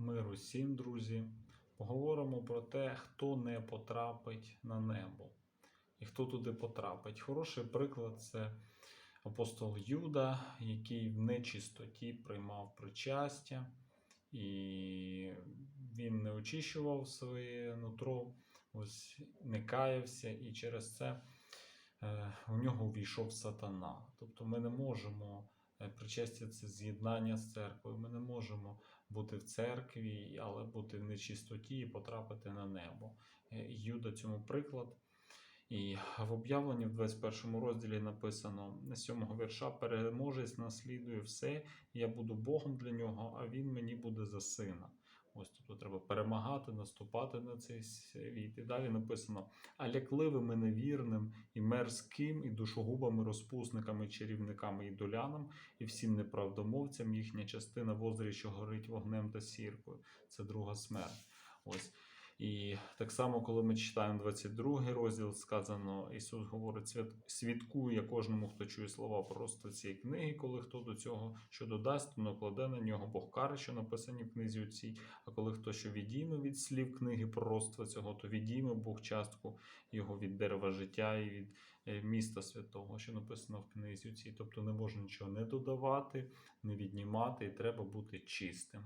Миру всім, друзі. Поговоримо про те, хто не потрапить на небо і хто туди потрапить. Хороший приклад це апостол Юда, який в нечистоті приймав причастя, і він не очищував своє нутро, ось не каявся, і через це е, у нього увійшов сатана. Тобто ми не можемо. Е, Причастя це з'єднання з церквою. Ми не можемо бути в церкві, але бути в нечистоті і потрапити на небо. Е, Юда цьому приклад. І в об'явленні в 21 розділі написано на 7 вірша: переможець наслідує все, я буду Богом для нього, а він мені буде за сина. Ось тобто треба перемагати, наступати на цей світ. І далі написано: а лякливим і невірним, і мерзким, і душогубами, розпусниками, чарівниками, і долянам, і всім неправдомовцям їхня частина в озрі, що горить вогнем та сіркою. Це друга смерть. Ось. І так само, коли ми читаємо 22 розділ, сказано, Ісус говорить, «Свят- свідкує кожному, хто чує слова пророцтва цієї книги, коли хто до цього що додасть, то накладе на нього Бог кари, що написані в книзі цій. А коли хто що відійме від слів книги пророцтва цього, то відійме Бог частку його від дерева життя і від е, міста святого, що написано в книзі цій. Тобто не можна нічого не додавати, не віднімати, і треба бути чистим.